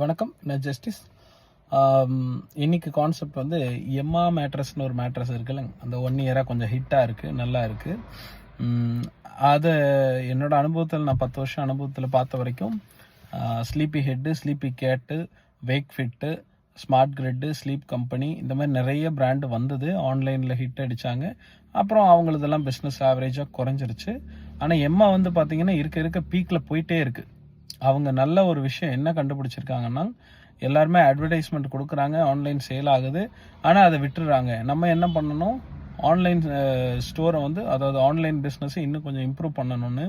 வணக்கம் நான் ஜஸ்டிஸ். ஆம், இன்னைக்கு கான்செப்ட் வந்து எம்மா மேட்ரஸ்னு ஒரு மேட்ரஸ் இருக்குல்ல அந்த ஒன் இயராக கொஞ்சம் ஹிட்டாக இருக்குது நல்லா இருக்குது அதை என்னோடய அனுபவத்தில் நான் பத்து வருஷம் அனுபவத்தில் பார்த்த வரைக்கும் Sleepyhead Sleepycat Wakefit SmartGRID Sleep Company இந்த மாதிரி நிறைய பிராண்டு வந்தது. ஆன்லைனில் ஹிட் அடித்தாங்க அப்புறம் அவங்களதெல்லாம் பிஸ்னஸ் ஆவரேஜாக குறைஞ்சிருச்சு. ஆனால் எம்மா வந்து பார்த்திங்கன்னா இருக்க இருக்க பீக்கில் போயிட்டே இருக்குது அவங்க நல்ல ஒரு விஷயம் என்ன கண்டுபிடிச்சிருக்காங்கன்னா எல்லாருமே அட்வர்டைஸ்மெண்ட் கொடுக்குறாங்க ஆன்லைன் சேல் ஆகுது. ஆனால் அதை விட்டுறாங்க. நம்ம என்ன பண்ணணும்? ஆன்லைன் ஸ்டோரை வந்து அதாவது ஆன்லைன் பிஸ்னஸை இன்னும் கொஞ்சம் இம்ப்ரூவ் பண்ணணும்னு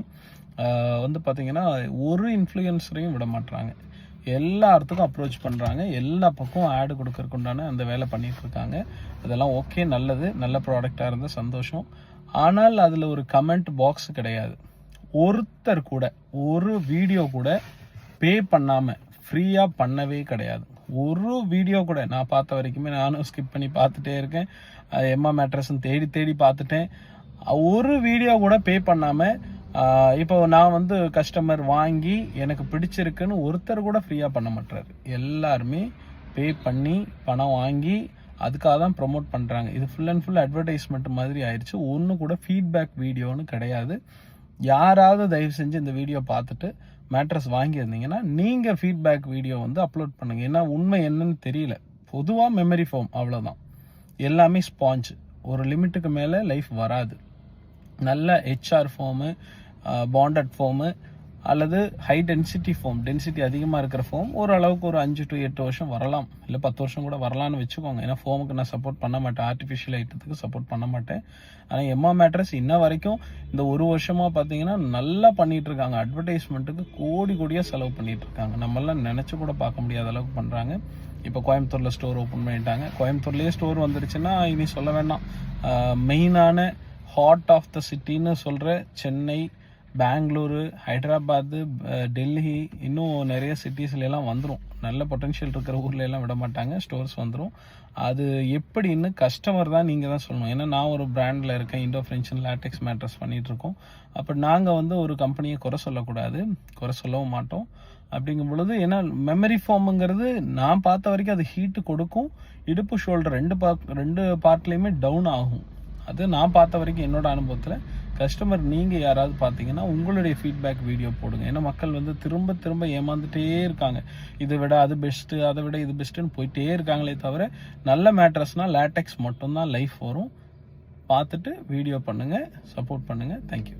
வந்து பார்த்தீங்கன்னா ஒரு இன்ஃப்ளூயன்ஸரையும் விட மாட்டுறாங்க எல்லா இடத்துக்கும் அப்ரோச் பண்ணுறாங்க எல்லா பக்கம் ஆடு கொடுக்கறக்குண்டான அந்த வேலை பண்ணிகிட்ருக்காங்க அதெல்லாம் ஓகே நல்லது. நல்ல ப்ராடக்டாக இருந்தால் சந்தோஷம். ஆனால் அதில் ஒரு கமெண்ட் பாக்ஸ் கிடையாது. ஒருத்தர் கூட ஒரு வீடியோ கூட பே பண்ணாமல் ஃப்ரீயாக பண்ணவே கிடையாது. ஒரு வீடியோ கூட நான் பார்த்த வரைக்குமே நானும் ஸ்கிப் பண்ணி பார்த்துட்டே இருக்கேன். அது எம்மா மேட்ரஸ்ன்னு தேடி தேடி பார்த்துட்டேன். ஒரு வீடியோ கூட பே பண்ணாமல் இப்போ நான் வந்து கஸ்டமர் வாங்கி எனக்கு பிடிச்சிருக்குன்னு ஒருத்தர் கூட ஃப்ரீயாக பண்ண மாட்டார். எல்லாருமே பே பண்ணி பணம் வாங்கி அதுக்காக தான் ப்ரொமோட் பண்ணுறாங்க இது ஃபுல் அண்ட் ஃபுல் அட்வர்டைஸ்மெண்ட் மாதிரி ஆயிடுச்சு ஒன்று கூட ஃபீட்பேக் வீடியோன்னு கிடையாது. யாராவது தயவு செஞ்சு இந்த வீடியோ பார்த்துட்டு மேட்ரஸ் வாங்கியிருந்தீங்கன்னா நீங்கள் ஃபீட்பேக் வீடியோ வந்து அப்லோட் பண்ணுங்கள் ஏன்னா உண்மை என்னன்னு தெரியல. பொதுவாக மெமரி ஃபோம் அவ்வளோதான் எல்லாமே ஸ்பாஞ்ச் ஒரு லிமிட்டுக்கு மேலே லைஃப் வராது. நல்ல ஹெச்ஆர் ஃபோமு பாண்டட் ஃபோமு அல்லது ஹை டென்சிட்டி ஃபோம் டென்சிட்டி அதிகமாக இருக்கிற ஃபோம் ஓரளவுக்கு ஒரு அஞ்சு டு எட்டு வருஷம் வரலாம். இல்லை பத்து வருஷம் கூட வரலாம்னு வச்சுக்கோங்க. ஏன்னா ஃபோமுக்கு நான் சப்போர்ட் பண்ண மாட்டேன். ஆர்டிஃபிஷியல் ஐட்டத்துக்கு சப்போர்ட் பண்ண மாட்டேன். ஆனால் எம்மா மேட்ரஸ் இன்ன வரைக்கும் இந்த ஒரு வருஷமாக பார்த்தீங்கன்னா நல்லா பண்ணிகிட்ருக்காங்க இருக்காங்க. அட்வர்டைஸ்மெண்ட்டுக்கு கோடி கோடியாக செலவு பண்ணிகிட்ருக்காங்க இருக்காங்க. நம்மளாம் நினச்சி கூட பார்க்க முடியாத அளவுக்கு பண்ணுறாங்க இப்போ கோயம்புத்தூரில் ஸ்டோர் ஓப்பன் பண்ணிட்டாங்க. கோயம்புத்தூர்லேயே ஸ்டோர் வந்துருச்சுன்னா இனி சொல்ல வேண்டாம். மெயினான ஹார்ட் ஆஃப் த சிட்டின்னு சொல்கிற சென்னை பெங்களூரு ஹைதராபாத்து டெல்லி இன்னும் நிறைய சிட்டிஸ்லாம் வந்துடும் நல்ல பொட்டன்ஷியல் இருக்கிற ஊர்ல எல்லாம் விட மாட்டாங்க. ஸ்டோர்ஸ் வந்துடும் அது எப்படின்னு கஸ்டமர் தான் நீங்கள் தான் சொல்லணும். ஏன்னா நான் ஒரு பிராண்டில் இருக்கேன். இண்டோ ஃப்ரென்ஷன் லேட்டெக்ஸ் மேட்ரஸ் பண்ணிகிட்ருக்கோம் இருக்கோம். அப்போ நாங்கள் வந்து ஒரு கம்பெனியை குறை சொல்லக்கூடாது. குறை சொல்லவும் மாட்டோம். அப்படிங்கும் பொழுது ஏன்னா மெமரி ஃபோமுங்கிறது நான் பார்த்த வரைக்கும் அது ஹீட்டு கொடுக்கும். இடுப்பு ஷோல்டர் ரெண்டு பா ரெண்டு பார்ட்லேயுமே டவுன் ஆகும். அது நான் பார்த்த வரைக்கும் என்னோட அனுபவத்தில். கஸ்டமர் நீங்கள் யாராவது பார்த்தீங்கன்னா உங்களுடைய ஃபீட்பேக் வீடியோ போடுங்க. ஏன்னா மக்கள் வந்து திரும்ப திரும்ப ஏமாந்துட்டே இருக்காங்க. இதை விட அது பெஸ்ட்டு அதை விட இது பெஸ்ட்டுன்னு போயிட்டே இருக்காங்களே தவிர நல்ல மேட்ரஸ்னால் லேட்டெக்ஸ் மட்டும்தான் லைஃப் வரும். பார்த்துட்டு வீடியோ பண்ணுங்கள் சப்போர்ட் பண்ணுங்கள் தேங்க்யூ